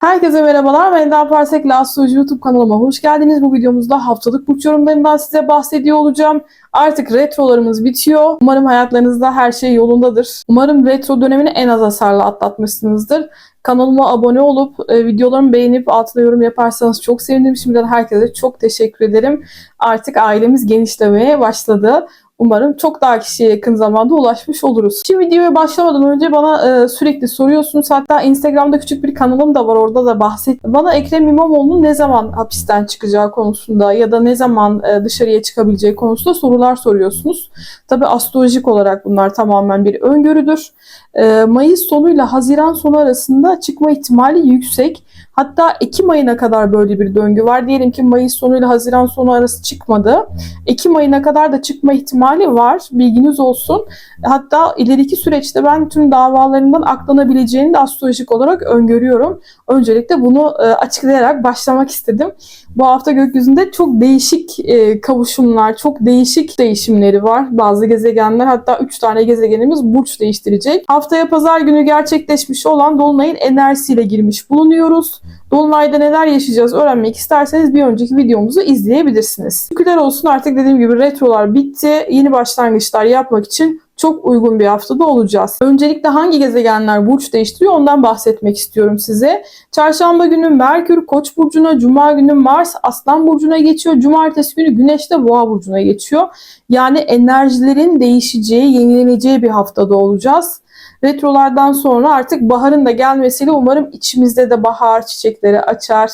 Herkese merhabalar. Ben Eda Parsek Astroloji YouTube kanalıma hoş geldiniz. Bu videomuzda haftalık burç yorumlarından size bahsediyor olacağım. Artık retrolarımız bitiyor. Umarım hayatlarınızda her şey yolundadır. Umarım retro dönemini en az hasarla atlatmışsınızdır. Kanalıma abone olup e, videolarımı beğenip altına yorum yaparsanız çok sevinirim. Şimdiden herkese çok teşekkür ederim. Artık ailemiz genişlemeye başladı. Umarım çok daha kişiye yakın zamanda ulaşmış oluruz. Şimdi videoya başlamadan önce bana e, sürekli soruyorsunuz. Hatta Instagram'da küçük bir kanalım da var. Orada da bahset. Bana Ekrem İmamoğlu'nun ne zaman hapisten çıkacağı konusunda ya da ne zaman e, dışarıya çıkabileceği konusunda sorular soruyorsunuz. Tabi astrolojik olarak bunlar tamamen bir öngörüdür. E, Mayıs sonuyla Haziran sonu arasında çıkma ihtimali yüksek. Hatta Ekim ayına kadar böyle bir döngü var. Diyelim ki Mayıs sonuyla Haziran sonu arası çıkmadı. Ekim ayına kadar da çıkma ihtimali var. Bilginiz olsun. Hatta ileriki süreçte ben tüm davalarından aklanabileceğini de astrolojik olarak öngörüyorum. Öncelikle bunu e, açıklayarak başlamak istedim. Bu hafta gökyüzünde çok değişik e, kavuşumlar, çok değişik değişimleri var. Bazı gezegenler hatta 3 tane gezegenimiz burç değiştirecek. Haftaya pazar günü gerçekleşmiş olan Dolunay'ın enerjisiyle girmiş bulunuyoruz. Dolunay'da neler yaşayacağız öğrenmek isterseniz bir önceki videomuzu izleyebilirsiniz. Şükürler olsun artık dediğim gibi retrolar bitti. Yeni başlangıçlar yapmak için çok uygun bir haftada olacağız. Öncelikle hangi gezegenler burç değiştiriyor ondan bahsetmek istiyorum size. Çarşamba günü Merkür Koç burcuna, cuma günü Mars Aslan burcuna geçiyor. Cumartesi günü Güneş de Boğa burcuna geçiyor. Yani enerjilerin değişeceği, yenileneceği bir haftada olacağız. Retrolardan sonra artık baharın da gelmesiyle umarım içimizde de bahar çiçekleri açar.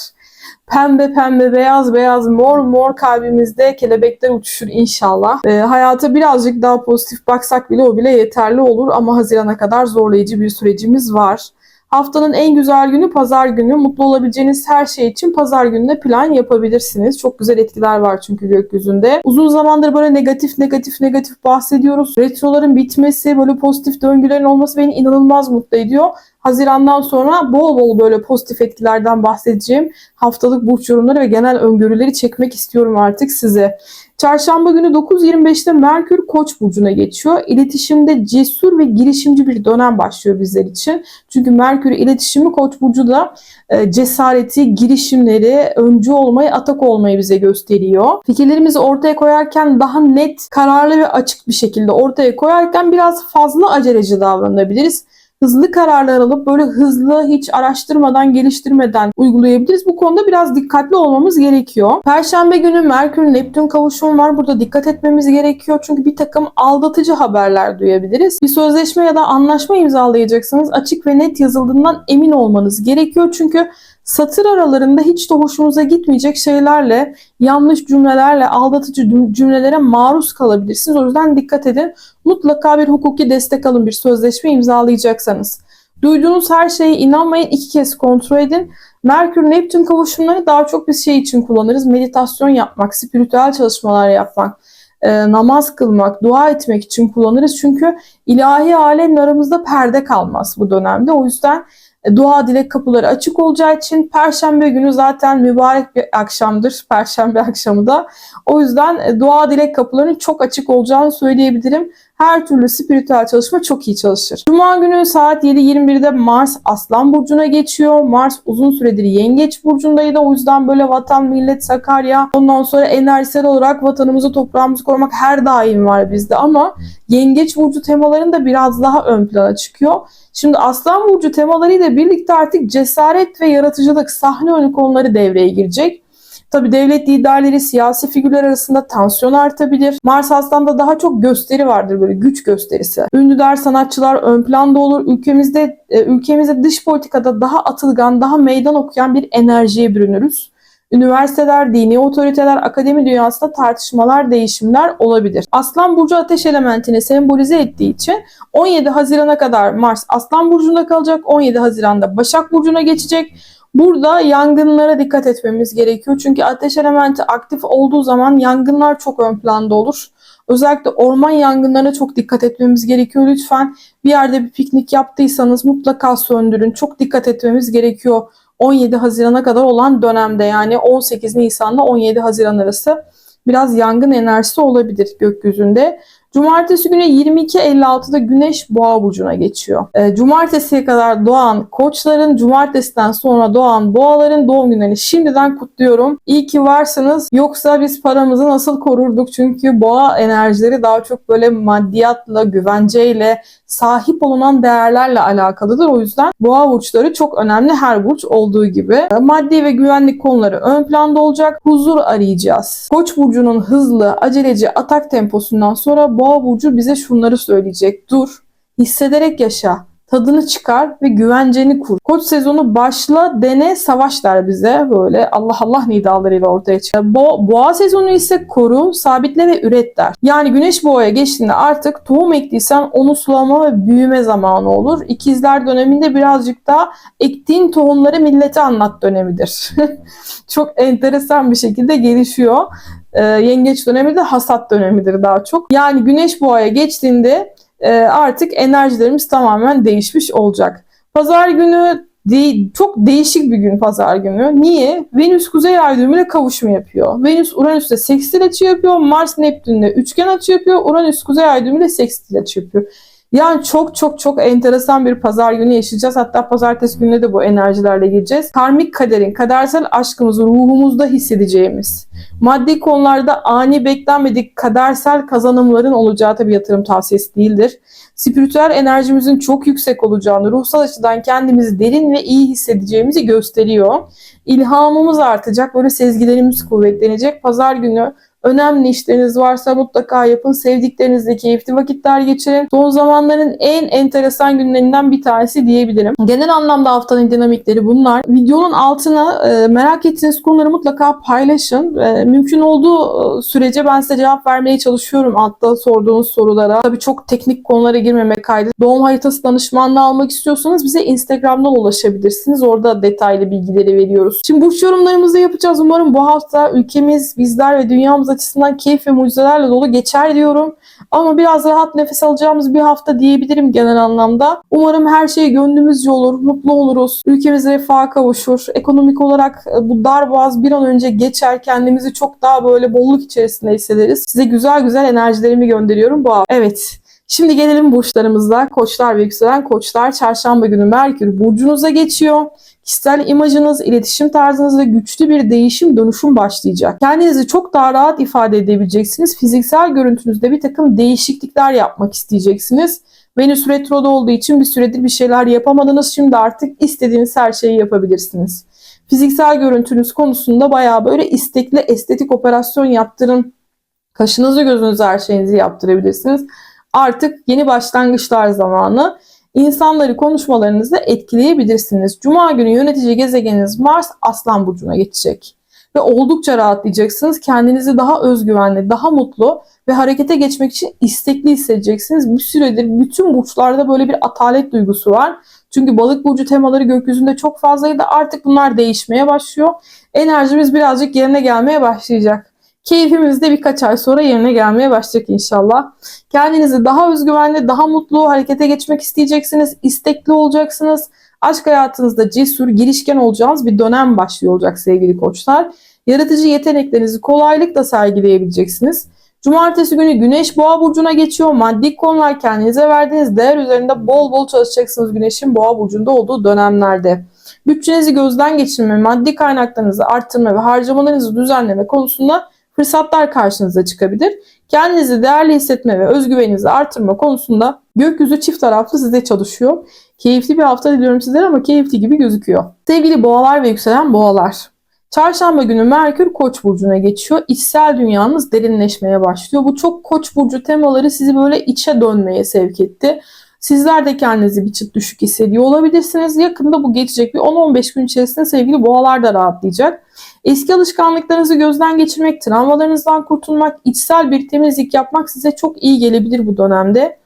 Pembe pembe, beyaz beyaz, mor mor kalbimizde kelebekler uçuşur inşallah. E, hayata birazcık daha pozitif baksak bile o bile yeterli olur ama Haziran'a kadar zorlayıcı bir sürecimiz var. Haftanın en güzel günü pazar günü. Mutlu olabileceğiniz her şey için pazar gününe plan yapabilirsiniz. Çok güzel etkiler var çünkü gökyüzünde. Uzun zamandır böyle negatif negatif negatif bahsediyoruz. Retroların bitmesi, böyle pozitif döngülerin olması beni inanılmaz mutlu ediyor. Hazirandan sonra bol bol böyle pozitif etkilerden bahsedeceğim haftalık burç yorumları ve genel öngörüleri çekmek istiyorum artık size. Çarşamba günü 9.25'te Merkür Koç burcuna geçiyor. İletişimde cesur ve girişimci bir dönem başlıyor bizler için. Çünkü Merkür iletişimi Koç burcu da e, cesareti, girişimleri, öncü olmayı, atak olmayı bize gösteriyor. Fikirlerimizi ortaya koyarken daha net, kararlı ve açık bir şekilde ortaya koyarken biraz fazla aceleci davranabiliriz hızlı kararlar alıp böyle hızlı hiç araştırmadan geliştirmeden uygulayabiliriz. Bu konuda biraz dikkatli olmamız gerekiyor. Perşembe günü Merkür Neptün kavuşumu var. Burada dikkat etmemiz gerekiyor. Çünkü bir takım aldatıcı haberler duyabiliriz. Bir sözleşme ya da anlaşma imzalayacaksınız. Açık ve net yazıldığından emin olmanız gerekiyor. Çünkü satır aralarında hiç de hoşunuza gitmeyecek şeylerle, yanlış cümlelerle, aldatıcı cümlelere maruz kalabilirsiniz. O yüzden dikkat edin. Mutlaka bir hukuki destek alın bir sözleşme imzalayacaksanız. Duyduğunuz her şeye inanmayın. iki kez kontrol edin. Merkür Neptün kavuşumları daha çok bir şey için kullanırız. Meditasyon yapmak, spiritüel çalışmalar yapmak, e, namaz kılmak, dua etmek için kullanırız. Çünkü ilahi alemin aramızda perde kalmaz bu dönemde. O yüzden dua dilek kapıları açık olacağı için Perşembe günü zaten mübarek bir akşamdır. Perşembe akşamı da. O yüzden e, dua dilek kapılarının çok açık olacağını söyleyebilirim. Her türlü spiritüel çalışma çok iyi çalışır. Cuma günü saat 7.21'de Mars Aslan Burcu'na geçiyor. Mars uzun süredir Yengeç Burcu'ndaydı. O yüzden böyle vatan, millet, Sakarya ondan sonra enerjisel olarak vatanımızı, toprağımızı korumak her daim var bizde. Ama Yengeç Burcu temaların da biraz daha ön plana çıkıyor. Şimdi Aslan Burcu temalarıyla birlikte artık cesaret ve yaratıcılık, sahne önü konuları devreye girecek. Tabi devlet liderleri, siyasi figürler arasında tansiyon artabilir. Mars Aslan'da daha çok gösteri vardır böyle güç gösterisi. Ünlüler, sanatçılar ön planda olur. Ülkemizde e, ülkemizde dış politikada daha atılgan, daha meydan okuyan bir enerjiye bürünürüz. Üniversiteler, dini otoriteler, akademi dünyasında tartışmalar, değişimler olabilir. Aslan Burcu ateş elementini sembolize ettiği için 17 Haziran'a kadar Mars Aslan Burcu'nda kalacak. 17 Haziran'da Başak Burcu'na geçecek. Burada yangınlara dikkat etmemiz gerekiyor. Çünkü ateş elementi aktif olduğu zaman yangınlar çok ön planda olur. Özellikle orman yangınlarına çok dikkat etmemiz gerekiyor. Lütfen bir yerde bir piknik yaptıysanız mutlaka söndürün. Çok dikkat etmemiz gerekiyor. 17 Haziran'a kadar olan dönemde yani 18 Nisan'la 17 Haziran arası biraz yangın enerjisi olabilir gökyüzünde. Cumartesi günü 22.56'da Güneş Boğa burcuna geçiyor. E, cumartesiye kadar doğan koçların, cumartesiden sonra doğan boğaların doğum günlerini şimdiden kutluyorum. İyi ki varsınız. Yoksa biz paramızı nasıl korurduk? Çünkü boğa enerjileri daha çok böyle maddiyatla, güvenceyle, sahip olunan değerlerle alakalıdır. O yüzden boğa burçları çok önemli her burç olduğu gibi. Maddi ve güvenlik konuları ön planda olacak. Huzur arayacağız. Koç burcunun hızlı, aceleci atak temposundan sonra boğa burcu bize şunları söyleyecek. Dur, hissederek yaşa. Tadını çıkar ve güvenceni kur. Koç sezonu başla, dene, savaş der bize. Böyle Allah Allah nidalarıyla ortaya çıkar. Bo boğa sezonu ise koru, sabitle ve üret der. Yani güneş boğaya geçtiğinde artık tohum ektiysen onu sulama ve büyüme zamanı olur. İkizler döneminde birazcık daha ektiğin tohumları millete anlat dönemidir. Çok enteresan bir şekilde gelişiyor. Ee, yengeç dönemi de hasat dönemidir daha çok. Yani güneş boğaya geçtiğinde artık enerjilerimiz tamamen değişmiş olacak. Pazar günü çok değişik bir gün pazar günü. Niye? Venüs kuzey ay düğümüyle kavuşma yapıyor. Venüs Uranüs'te sekstil açı yapıyor. Mars Neptün'le üçgen açı yapıyor. Uranüs kuzey ay düğümüyle sekstil açı yapıyor. Yani çok çok çok enteresan bir pazar günü yaşayacağız. Hatta pazartesi gününe de bu enerjilerle gireceğiz. Karmik kaderin, kadersel aşkımızı ruhumuzda hissedeceğimiz, maddi konularda ani beklenmedik kadersel kazanımların olacağı tabii yatırım tavsiyesi değildir. Spiritüel enerjimizin çok yüksek olacağını, ruhsal açıdan kendimizi derin ve iyi hissedeceğimizi gösteriyor. İlhamımız artacak, böyle sezgilerimiz kuvvetlenecek. Pazar günü Önemli işleriniz varsa mutlaka yapın. Sevdiklerinizle keyifli vakitler geçirin. Son zamanların en enteresan günlerinden bir tanesi diyebilirim. Genel anlamda haftanın dinamikleri bunlar. Videonun altına e, merak ettiğiniz konuları mutlaka paylaşın. E, mümkün olduğu sürece ben size cevap vermeye çalışıyorum altta sorduğunuz sorulara. Tabii çok teknik konulara girmemek kaydı. Doğum haritası danışmanlığı almak istiyorsanız bize Instagram'dan ulaşabilirsiniz. Orada detaylı bilgileri veriyoruz. Şimdi burç yorumlarımızı yapacağız. Umarım bu hafta ülkemiz, bizler ve dünyamız açısından keyif ve mucizelerle dolu geçer diyorum. Ama biraz rahat nefes alacağımız bir hafta diyebilirim genel anlamda. Umarım her şey gönlümüzce olur, mutlu oluruz. Ülkemiz refaha kavuşur. Ekonomik olarak e, bu dar boğaz bir an önce geçer. Kendimizi çok daha böyle bolluk içerisinde hissederiz. Size güzel güzel enerjilerimi gönderiyorum bu hafta. Evet. Şimdi gelelim burçlarımızda. Koçlar ve yükselen koçlar çarşamba günü Merkür burcunuza geçiyor. Kişisel imajınız, iletişim tarzınızda güçlü bir değişim, dönüşüm başlayacak. Kendinizi çok daha rahat ifade edebileceksiniz. Fiziksel görüntünüzde bir takım değişiklikler yapmak isteyeceksiniz. Venüs retroda olduğu için bir süredir bir şeyler yapamadınız. Şimdi artık istediğiniz her şeyi yapabilirsiniz. Fiziksel görüntünüz konusunda bayağı böyle istekli estetik operasyon yaptırın. Kaşınızı gözünüzü her şeyinizi yaptırabilirsiniz. Artık yeni başlangıçlar zamanı insanları konuşmalarınızda etkileyebilirsiniz. Cuma günü yönetici gezegeniniz Mars Aslan Burcu'na geçecek. Ve oldukça rahatlayacaksınız. Kendinizi daha özgüvenli, daha mutlu ve harekete geçmek için istekli hissedeceksiniz. Bir süredir bütün burçlarda böyle bir atalet duygusu var. Çünkü balık burcu temaları gökyüzünde çok fazlaydı. Artık bunlar değişmeye başlıyor. Enerjimiz birazcık yerine gelmeye başlayacak. Keyfimiz de birkaç ay sonra yerine gelmeye başlayacak inşallah. Kendinizi daha özgüvenli, daha mutlu harekete geçmek isteyeceksiniz. istekli olacaksınız. Aşk hayatınızda cesur, girişken olacağınız bir dönem başlıyor olacak sevgili koçlar. Yaratıcı yeteneklerinizi kolaylıkla sergileyebileceksiniz. Cumartesi günü Güneş Boğa burcuna geçiyor. Maddi konular kendinize verdiğiniz değer üzerinde bol bol çalışacaksınız Güneş'in Boğa burcunda olduğu dönemlerde. Bütçenizi gözden geçirme, maddi kaynaklarınızı arttırma ve harcamalarınızı düzenleme konusunda fırsatlar karşınıza çıkabilir. Kendinizi değerli hissetme ve özgüveninizi artırma konusunda gökyüzü çift taraflı size çalışıyor. Keyifli bir hafta diliyorum sizlere ama keyifli gibi gözüküyor. Sevgili boğalar ve yükselen boğalar. Çarşamba günü Merkür Koç burcuna geçiyor. İçsel dünyanız derinleşmeye başlıyor. Bu çok Koç burcu temaları sizi böyle içe dönmeye sevk etti. Sizler de kendinizi bir çıt düşük hissediyor olabilirsiniz. Yakında bu geçecek bir 10-15 gün içerisinde sevgili boğalar da rahatlayacak. Eski alışkanlıklarınızı gözden geçirmek, travmalarınızdan kurtulmak, içsel bir temizlik yapmak size çok iyi gelebilir bu dönemde.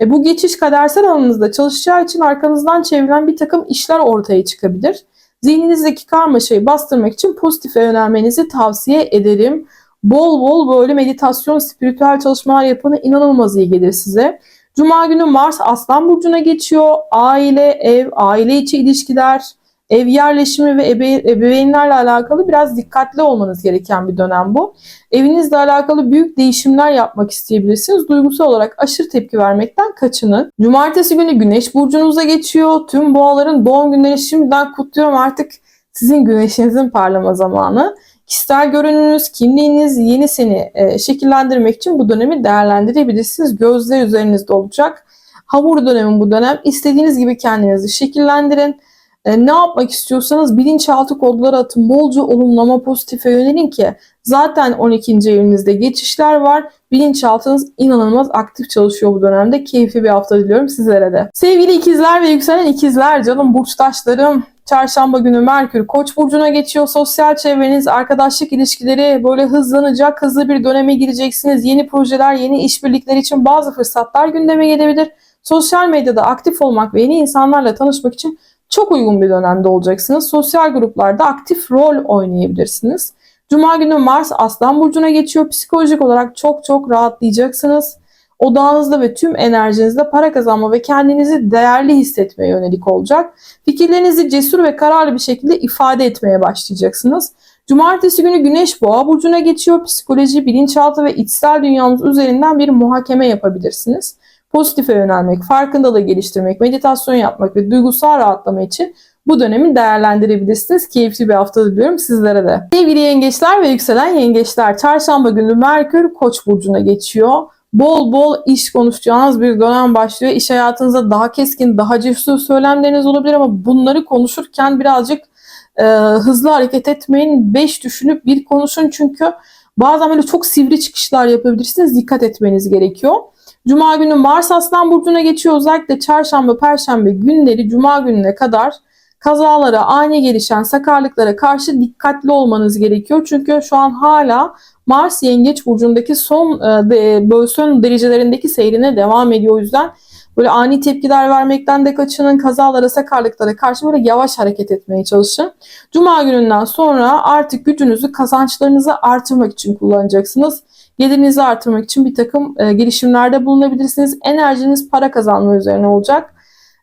E, bu geçiş kadersel alanınızda çalışacağı için arkanızdan çevrilen bir takım işler ortaya çıkabilir. Zihninizdeki karmaşayı bastırmak için pozitife yönelmenizi tavsiye ederim. Bol bol böyle meditasyon, spiritüel çalışmalar yapın inanılmaz iyi gelir size. Cuma günü Mars Aslan Burcu'na geçiyor. Aile, ev, aile içi ilişkiler, ev yerleşimi ve ebe- ebeveynlerle alakalı biraz dikkatli olmanız gereken bir dönem bu. Evinizle alakalı büyük değişimler yapmak isteyebilirsiniz. Duygusal olarak aşırı tepki vermekten kaçının. Cumartesi günü Güneş burcunuza geçiyor. Tüm boğaların doğum günleri şimdiden kutluyorum. Artık sizin güneşinizin parlama zamanı. Kişisel görünümünüz, kimliğiniz, yeni seni e, şekillendirmek için bu dönemi değerlendirebilirsiniz. Gözler üzerinizde olacak. Hamur dönemi bu dönem. İstediğiniz gibi kendinizi şekillendirin. E, ne yapmak istiyorsanız bilinçaltı kodları atın. Bolca olumlama pozitife yönelin ki zaten 12. evinizde geçişler var. Bilinçaltınız inanılmaz aktif çalışıyor bu dönemde. Keyifli bir hafta diliyorum sizlere de. Sevgili ikizler ve yükselen ikizler canım burçtaşlarım. Çarşamba günü Merkür Koç burcuna geçiyor. Sosyal çevreniz, arkadaşlık ilişkileri böyle hızlanacak. Hızlı bir döneme gireceksiniz. Yeni projeler, yeni işbirlikleri için bazı fırsatlar gündeme gelebilir. Sosyal medyada aktif olmak ve yeni insanlarla tanışmak için çok uygun bir dönemde olacaksınız. Sosyal gruplarda aktif rol oynayabilirsiniz. Cuma günü Mars Aslan Burcu'na geçiyor. Psikolojik olarak çok çok rahatlayacaksınız. Odağınızda ve tüm enerjinizde para kazanma ve kendinizi değerli hissetmeye yönelik olacak. Fikirlerinizi cesur ve kararlı bir şekilde ifade etmeye başlayacaksınız. Cumartesi günü Güneş Boğa burcuna geçiyor. Psikoloji, bilinçaltı ve içsel dünyanız üzerinden bir muhakeme yapabilirsiniz. Pozitife yönelmek, farkındalığı geliştirmek, meditasyon yapmak ve duygusal rahatlama için bu dönemi değerlendirebilirsiniz. Keyifli bir hafta diliyorum sizlere de. Sevgili yengeçler ve yükselen yengeçler, çarşamba günü Merkür Koç burcuna geçiyor. Bol bol iş konuşacağınız bir dönem başlıyor. İş hayatınızda daha keskin, daha cesur söylemleriniz olabilir ama bunları konuşurken birazcık e, hızlı hareket etmeyin. Beş düşünüp bir konuşun çünkü bazen böyle çok sivri çıkışlar yapabilirsiniz. Dikkat etmeniz gerekiyor. Cuma günü Mars Aslan Burcu'na geçiyor. Özellikle çarşamba, perşembe günleri Cuma gününe kadar kazalara, ani gelişen sakarlıklara karşı dikkatli olmanız gerekiyor. Çünkü şu an hala Mars Yengeç Burcu'ndaki son e, son derecelerindeki seyrine devam ediyor. O yüzden böyle ani tepkiler vermekten de kaçının, kazalara, sakarlıklara karşı böyle yavaş hareket etmeye çalışın. Cuma gününden sonra artık gücünüzü, kazançlarınızı artırmak için kullanacaksınız. Gelirinizi artırmak için bir takım e, girişimlerde bulunabilirsiniz. Enerjiniz para kazanma üzerine olacak.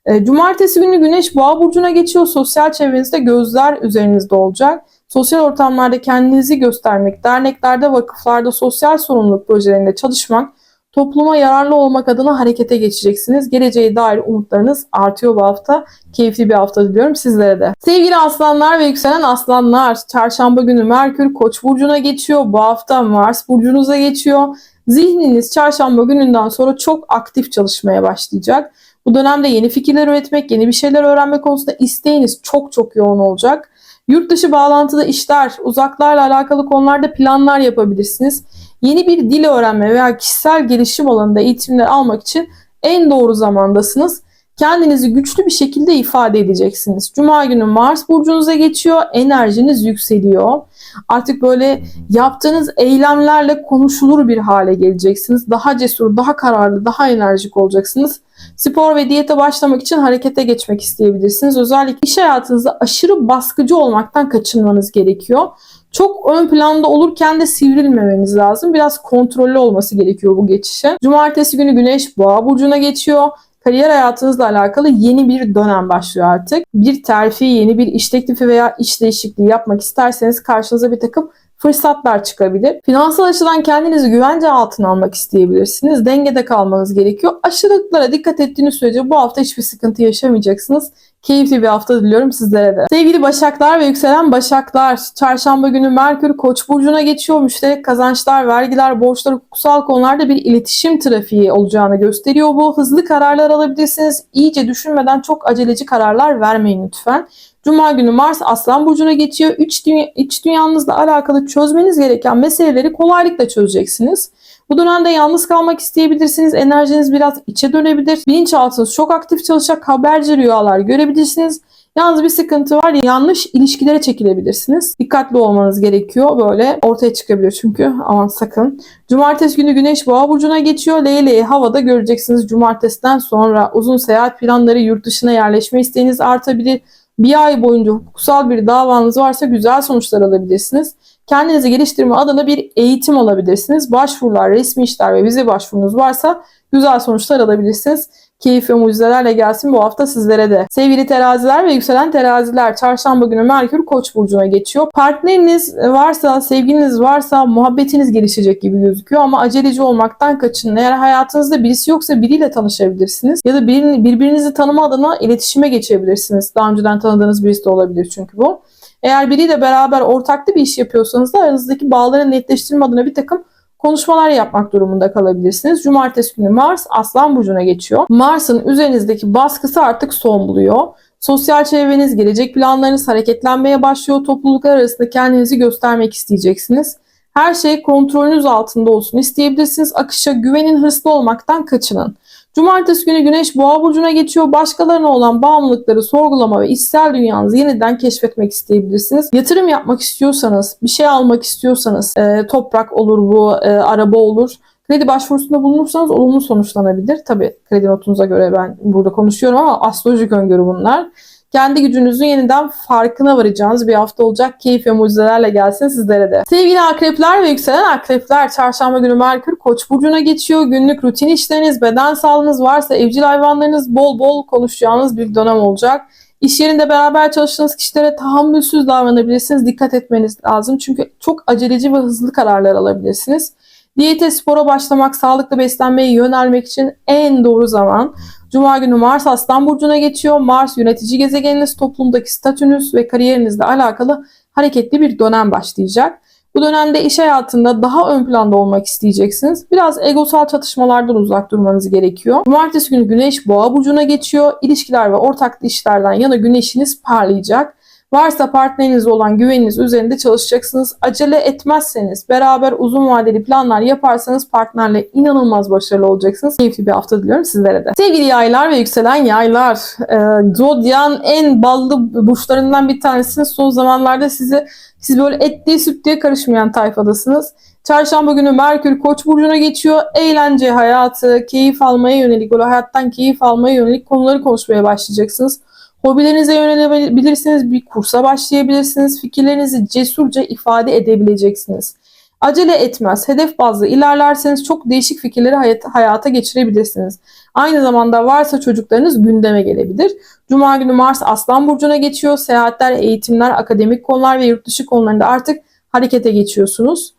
E, Cumartesi günü Güneş Boğa burcuna geçiyor. Sosyal çevrenizde gözler üzerinizde olacak. Sosyal ortamlarda kendinizi göstermek, derneklerde, vakıflarda, sosyal sorumluluk projelerinde çalışmak, topluma yararlı olmak adına harekete geçeceksiniz. Geleceğe dair umutlarınız artıyor bu hafta. Keyifli bir hafta diliyorum sizlere de. Sevgili aslanlar ve yükselen aslanlar, çarşamba günü Merkür Koç burcuna geçiyor. Bu hafta Mars burcunuza geçiyor. Zihniniz çarşamba gününden sonra çok aktif çalışmaya başlayacak. Bu dönemde yeni fikirler üretmek, yeni bir şeyler öğrenme konusunda isteğiniz çok çok yoğun olacak. Yurt dışı bağlantılı işler, uzaklarla alakalı konularda planlar yapabilirsiniz. Yeni bir dil öğrenme veya kişisel gelişim alanında eğitimler almak için en doğru zamandasınız. Kendinizi güçlü bir şekilde ifade edeceksiniz. Cuma günü Mars burcunuza geçiyor, enerjiniz yükseliyor. Artık böyle yaptığınız eylemlerle konuşulur bir hale geleceksiniz. Daha cesur, daha kararlı, daha enerjik olacaksınız. Spor ve diyete başlamak için harekete geçmek isteyebilirsiniz. Özellikle iş hayatınızda aşırı baskıcı olmaktan kaçınmanız gerekiyor. Çok ön planda olurken de sivrilmemeniz lazım. Biraz kontrollü olması gerekiyor bu geçişe. Cumartesi günü Güneş Boğa burcuna geçiyor. Kariyer hayatınızla alakalı yeni bir dönem başlıyor artık. Bir terfi, yeni bir iş teklifi veya iş değişikliği yapmak isterseniz karşınıza bir takım fırsatlar çıkabilir. Finansal açıdan kendinizi güvence altına almak isteyebilirsiniz. Dengede kalmanız gerekiyor. Aşırılıklara dikkat ettiğiniz sürece bu hafta hiçbir sıkıntı yaşamayacaksınız. Keyifli bir hafta diliyorum sizlere de. Sevgili Başaklar ve yükselen Başaklar, çarşamba günü Merkür Koç burcuna geçiyor. Müşterek kazançlar, vergiler, borçlar, hukuksal konularda bir iletişim trafiği olacağını gösteriyor bu. Hızlı kararlar alabilirsiniz. İyice düşünmeden çok aceleci kararlar vermeyin lütfen. Cuma günü Mars Aslan Burcu'na geçiyor. İç, dünya, iç dünyanızla alakalı çözmeniz gereken meseleleri kolaylıkla çözeceksiniz. Bu dönemde yalnız kalmak isteyebilirsiniz. Enerjiniz biraz içe dönebilir. Bilinçaltınız çok aktif çalışacak. Haberci rüyalar görebilirsiniz. Yalnız bir sıkıntı var. Yanlış ilişkilere çekilebilirsiniz. Dikkatli olmanız gerekiyor. Böyle ortaya çıkabilir çünkü. Aman sakın. Cumartesi günü Güneş Boğa burcuna geçiyor. Leyleği havada göreceksiniz. Cumartesiden sonra uzun seyahat planları, yurt dışına yerleşme isteğiniz artabilir. Bir ay boyunca hukuksal bir davanız varsa güzel sonuçlar alabilirsiniz. Kendinizi geliştirme adına bir eğitim alabilirsiniz. Başvurular, resmi işler ve vize başvurunuz varsa güzel sonuçlar alabilirsiniz. Keyif ve mucizelerle gelsin bu hafta sizlere de. Sevgili teraziler ve yükselen teraziler çarşamba günü Merkür Koç burcuna geçiyor. Partneriniz varsa, sevgiliniz varsa muhabbetiniz gelişecek gibi gözüküyor ama aceleci olmaktan kaçının. Eğer hayatınızda birisi yoksa biriyle tanışabilirsiniz ya da birini, birbirinizi tanıma adına iletişime geçebilirsiniz. Daha önceden tanıdığınız birisi de olabilir çünkü bu. Eğer biriyle beraber ortaklı bir iş yapıyorsanız da aranızdaki bağları netleştirme adına bir takım konuşmalar yapmak durumunda kalabilirsiniz. Cumartesi günü Mars Aslan Burcu'na geçiyor. Mars'ın üzerinizdeki baskısı artık son buluyor. Sosyal çevreniz, gelecek planlarınız hareketlenmeye başlıyor. Topluluklar arasında kendinizi göstermek isteyeceksiniz. Her şey kontrolünüz altında olsun isteyebilirsiniz. Akışa güvenin, hırslı olmaktan kaçının. Cumartesi günü Güneş Boğa burcuna geçiyor. Başkalarına olan bağımlılıkları sorgulama ve içsel dünyanızı yeniden keşfetmek isteyebilirsiniz. Yatırım yapmak istiyorsanız, bir şey almak istiyorsanız, e, toprak olur bu, e, araba olur. Kredi başvurusunda bulunursanız olumlu sonuçlanabilir. Tabii kredi notunuza göre ben burada konuşuyorum ama astrolojik öngörü bunlar. Kendi gücünüzün yeniden farkına varacağınız bir hafta olacak. Keyif ve mucizelerle gelsin sizlere de. Sevgili akrepler ve yükselen akrepler çarşamba günü Merkür Koç burcuna geçiyor. Günlük rutin işleriniz, beden sağlığınız varsa evcil hayvanlarınız bol bol konuşacağınız bir dönem olacak. İş yerinde beraber çalıştığınız kişilere tahammülsüz davranabilirsiniz. Dikkat etmeniz lazım. Çünkü çok aceleci ve hızlı kararlar alabilirsiniz. Diyete, spora başlamak, sağlıklı beslenmeye yönelmek için en doğru zaman. Cuma günü Mars Aslan Burcu'na geçiyor. Mars yönetici gezegeniniz, toplumdaki statünüz ve kariyerinizle alakalı hareketli bir dönem başlayacak. Bu dönemde iş hayatında daha ön planda olmak isteyeceksiniz. Biraz egosal çatışmalardan uzak durmanız gerekiyor. Cumartesi günü Güneş Boğa Burcu'na geçiyor. İlişkiler ve ortaklı işlerden yana güneşiniz parlayacak. Varsa partneriniz olan güveniniz üzerinde çalışacaksınız. Acele etmezseniz, beraber uzun vadeli planlar yaparsanız partnerle inanılmaz başarılı olacaksınız. Keyifli bir hafta diliyorum sizlere de. Sevgili yaylar ve yükselen yaylar, e, Zodyan en ballı burçlarından bir tanesiniz. Son zamanlarda sizi siz böyle etliye sütlüye karışmayan tayfadasınız. Çarşamba günü Merkür Koç burcuna geçiyor. Eğlence, hayatı, keyif almaya yönelik, böyle hayattan keyif almaya yönelik konuları konuşmaya başlayacaksınız. Hobilerinize yönelebilirsiniz, bir kursa başlayabilirsiniz, fikirlerinizi cesurca ifade edebileceksiniz. Acele etmez, hedef bazlı ilerlerseniz çok değişik fikirleri hayata geçirebilirsiniz. Aynı zamanda varsa çocuklarınız gündeme gelebilir. Cuma günü Mars Aslan Burcu'na geçiyor. Seyahatler, eğitimler, akademik konular ve yurt dışı konularında artık harekete geçiyorsunuz.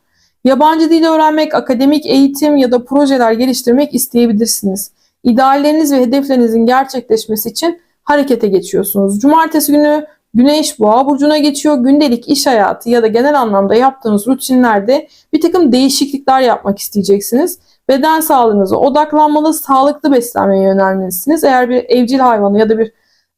Yabancı dil öğrenmek, akademik eğitim ya da projeler geliştirmek isteyebilirsiniz. İdealleriniz ve hedeflerinizin gerçekleşmesi için harekete geçiyorsunuz. Cumartesi günü Güneş Boğa burcuna geçiyor. Gündelik iş hayatı ya da genel anlamda yaptığınız rutinlerde bir takım değişiklikler yapmak isteyeceksiniz. Beden sağlığınıza odaklanmalı, sağlıklı beslenmeye yönelmelisiniz. Eğer bir evcil hayvanı ya da bir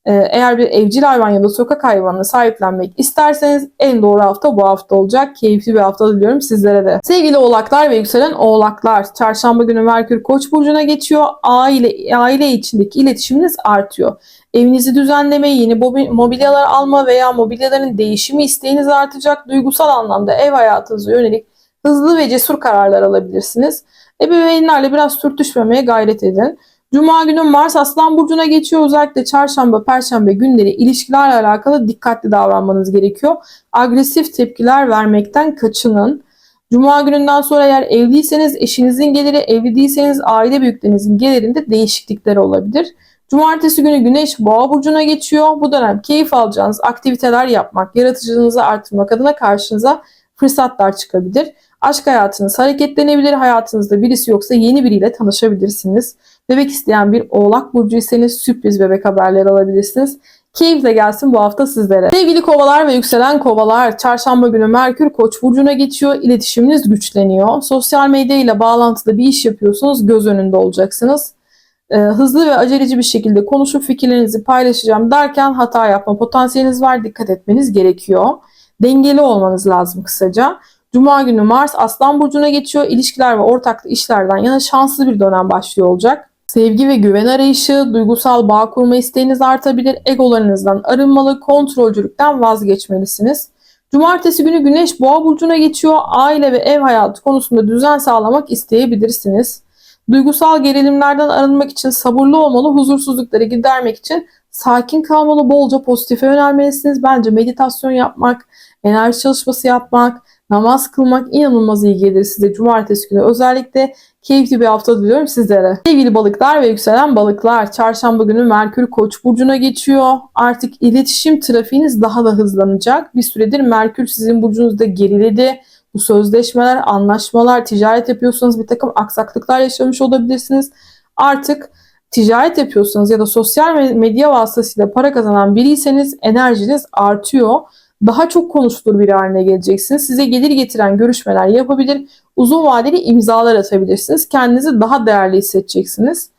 eğer bir evcil hayvan ya da sokak hayvanını sahiplenmek isterseniz en doğru hafta bu hafta olacak. Keyifli bir hafta diliyorum sizlere de. Sevgili oğlaklar ve yükselen oğlaklar. Çarşamba günü Merkür Koç burcuna geçiyor. Aile aile içindeki iletişiminiz artıyor. Evinizi düzenleme, yeni mobilyalar alma veya mobilyaların değişimi isteğiniz artacak. Duygusal anlamda ev hayatınıza yönelik hızlı ve cesur kararlar alabilirsiniz. Ebeveynlerle biraz sürtüşmemeye gayret edin. Cuma günü Mars Aslan Burcu'na geçiyor. Özellikle çarşamba, perşembe günleri ilişkilerle alakalı dikkatli davranmanız gerekiyor. Agresif tepkiler vermekten kaçının. Cuma gününden sonra eğer evliyseniz eşinizin geliri, evli değilseniz aile büyüklerinizin gelirinde değişiklikler olabilir. Cumartesi günü Güneş Boğa burcuna geçiyor. Bu dönem keyif alacağınız aktiviteler yapmak, yaratıcılığınızı artırmak adına karşınıza fırsatlar çıkabilir. Aşk hayatınız hareketlenebilir. Hayatınızda birisi yoksa yeni biriyle tanışabilirsiniz. Bebek isteyen bir oğlak burcuysanız sürpriz bebek haberleri alabilirsiniz. Keyifle gelsin bu hafta sizlere. Sevgili kovalar ve yükselen kovalar, çarşamba günü Merkür Koç burcuna geçiyor. İletişiminiz güçleniyor. Sosyal medya ile bağlantıda bir iş yapıyorsunuz, göz önünde olacaksınız e, hızlı ve aceleci bir şekilde konuşup fikirlerinizi paylaşacağım derken hata yapma potansiyeliniz var. Dikkat etmeniz gerekiyor. Dengeli olmanız lazım kısaca. Cuma günü Mars Aslan Burcu'na geçiyor. İlişkiler ve ortaklı işlerden yana şanslı bir dönem başlıyor olacak. Sevgi ve güven arayışı, duygusal bağ kurma isteğiniz artabilir. Egolarınızdan arınmalı, kontrolcülükten vazgeçmelisiniz. Cumartesi günü Güneş Boğa burcuna geçiyor. Aile ve ev hayatı konusunda düzen sağlamak isteyebilirsiniz. Duygusal gerilimlerden arınmak için sabırlı olmalı, huzursuzlukları gidermek için sakin kalmalı, bolca pozitife yönelmelisiniz. Bence meditasyon yapmak, enerji çalışması yapmak, Namaz kılmak inanılmaz iyi gelir size cumartesi günü. Özellikle keyifli bir hafta diliyorum sizlere. Sevgili balıklar ve yükselen balıklar, çarşamba günü Merkür Koç burcuna geçiyor. Artık iletişim trafiğiniz daha da hızlanacak. Bir süredir Merkür sizin burcunuzda geriledi. Bu sözleşmeler, anlaşmalar, ticaret yapıyorsanız bir takım aksaklıklar yaşamış olabilirsiniz. Artık ticaret yapıyorsanız ya da sosyal medya vasıtasıyla para kazanan biriyseniz enerjiniz artıyor. Daha çok konuşulur biri haline geleceksiniz. Size gelir getiren görüşmeler yapabilir. Uzun vadeli imzalar atabilirsiniz. Kendinizi daha değerli hissedeceksiniz.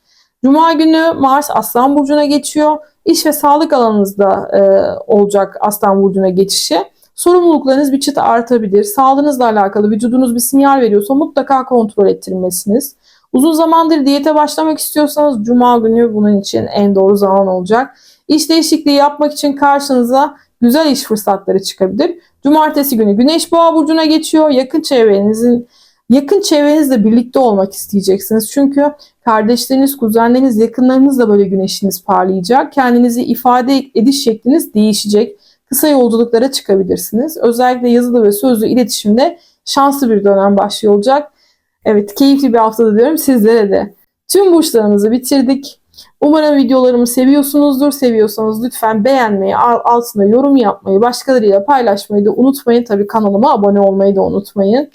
Cuma günü Mars Aslan Burcu'na geçiyor. İş ve sağlık alanınızda e, olacak Aslan Burcu'na geçişi. Sorumluluklarınız bir çıt artabilir. Sağlığınızla alakalı vücudunuz bir sinyal veriyorsa mutlaka kontrol ettirmesiniz. Uzun zamandır diyete başlamak istiyorsanız Cuma günü bunun için en doğru zaman olacak. İş değişikliği yapmak için karşınıza güzel iş fırsatları çıkabilir. Cumartesi günü Güneş Boğa burcuna geçiyor. Yakın çevrenizin yakın çevrenizle birlikte olmak isteyeceksiniz. Çünkü kardeşleriniz, kuzenleriniz, yakınlarınızla böyle güneşiniz parlayacak. Kendinizi ifade ediş şekliniz değişecek. Kısa yolculuklara çıkabilirsiniz. Özellikle yazılı ve sözlü iletişimde şanslı bir dönem başlıyor olacak. Evet, keyifli bir hafta diliyorum sizlere de. Tüm burçlarımızı bitirdik. Umarım videolarımı seviyorsunuzdur. Seviyorsanız lütfen beğenmeyi, altına yorum yapmayı, başkalarıyla paylaşmayı da unutmayın. Tabii kanalıma abone olmayı da unutmayın.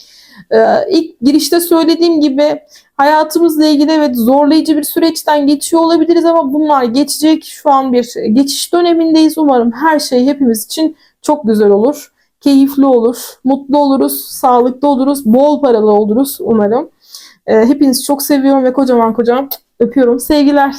Ee, ilk girişte söylediğim gibi hayatımızla ilgili evet zorlayıcı bir süreçten geçiyor olabiliriz ama bunlar geçecek. Şu an bir geçiş dönemindeyiz. Umarım her şey hepimiz için çok güzel olur. Keyifli olur, mutlu oluruz, sağlıklı oluruz, bol paralı oluruz umarım. Ee, hepinizi çok seviyorum ve kocaman kocaman öpüyorum. Sevgiler.